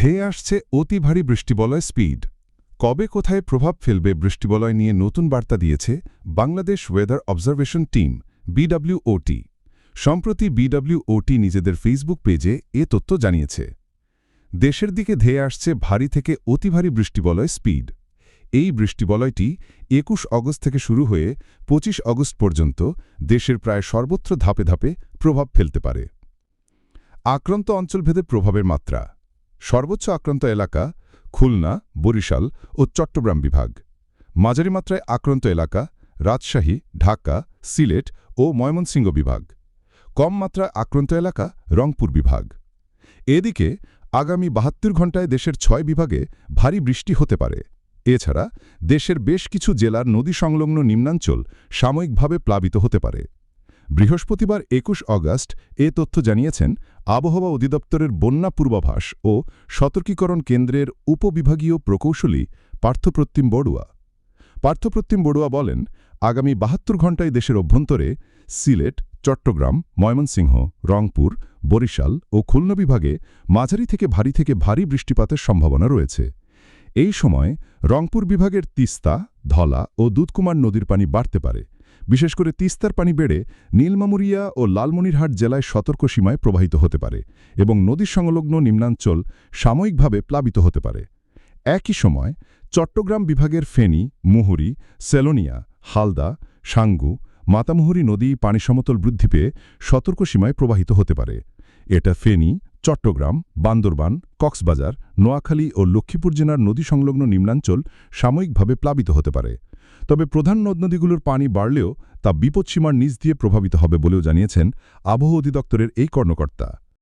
ধেয়ে আসছে অতি ভারী বৃষ্টিবলয় স্পিড। কবে কোথায় প্রভাব ফেলবে বৃষ্টিবলয় নিয়ে নতুন বার্তা দিয়েছে Bangladesh weather observation team BWOT সম্প্রতি বিডব্লিউওটি নিজেদের ফেসবুক পেজে এ তথ্য জানিয়েছে। দেশের দিকে ধেয়ে আসছে ভারী থেকে অতি ভারী বৃষ্টিবলয় স্পিড। এই বৃষ্টিবলয়টি একুশ অগস্ট থেকে শুরু হয়ে ২৫ অগস্ট পর্যন্ত দেশের প্রায় সর্বত্র ধাপে ধাপে প্রভাব ফেলতে পারে। আক্রান্ত অঞ্চলভেদে প্রভাবের মাত্রা সর্বোচ্চ আক্রান্ত এলাকা খুলনা, বরিশাল ও চট্টগ্রাম বিভাগ। মাঝারি মাত্রায় আক্রান্ত এলাকা রাজশাহী, ঢাকা, সিলেট ও ময়মনসিংহ বিভাগ। কম মাত্রায় আক্রান্ত এলাকা রংপুর বিভাগ। এদিকে আগামী বাহাত্তর ঘণ্টায় দেশের ছয় বিভাগে ভারী বৃষ্টি হতে পারে। এছাড়া দেশের বেশ কিছু জেলার নদী সংলগ্ন নিম্নাঞ্চল সাময়িকভাবে প্লাবিত হতে পারে। বৃহস্পতিবার একুশ অগাস্ট এ তথ্য জানিয়েছেন আবহাওয়া অধিদপ্তরের বন্যা পূর্বাভাস ও সতর্কীকরণ কেন্দ্রের উপবিভাগীয় প্রকৌশলী পার্থপ্রতিম বড়ুয়া। পার্থপ্রতিম বড়ুয়া বলেন, আগামী বাহাত্তর ঘণ্টায় দেশের অভ্যন্তরে সিলেট, চট্টগ্রাম, ময়মনসিংহ, রংপুর, বরিশাল ও খুলনা বিভাগে মাঝারি থেকে ভারী থেকে ভারী বৃষ্টিপাতের সম্ভাবনা রয়েছে। এই সময় রংপুর বিভাগের তিস্তা, ধলা ও দুধকুমার নদীর পানি বাড়তে পারে। বিশেষ করে তিস্তার পানি বেড়ে নীলমামুরিয়া ও লালমনিরহাট জেলায় সতর্ক সীমায় প্রবাহিত হতে পারে এবং নদী সংলগ্ন নিম্নাঞ্চল সাময়িকভাবে প্লাবিত হতে পারে। একই সময় চট্টগ্রাম বিভাগের ফেনী, মুহুরী, সেলোনিয়া, হালদা, সাঙ্গু, মাতামুহুরী নদী পানি সমতল বৃদ্ধি পেয়ে সতর্ক সীমায় প্রবাহিত হতে পারে। এটা ফেনী চট্টগ্রাম, বান্দরবান, কক্সবাজার, নোয়াখালী ও লক্ষ্মীপুর জেলার নদী সংলগ্ন নিম্নাঞ্চল সাময়িকভাবে প্লাবিত হতে পারে। তবে প্রধান নদনদীগুলোর পানি বাড়লেও তা বিপদসীমার নিচ দিয়ে প্রভাবিত হবে বলেও জানিয়েছেন আবহাওয়া অধিদপ্তরের এই কর্মকর্তা।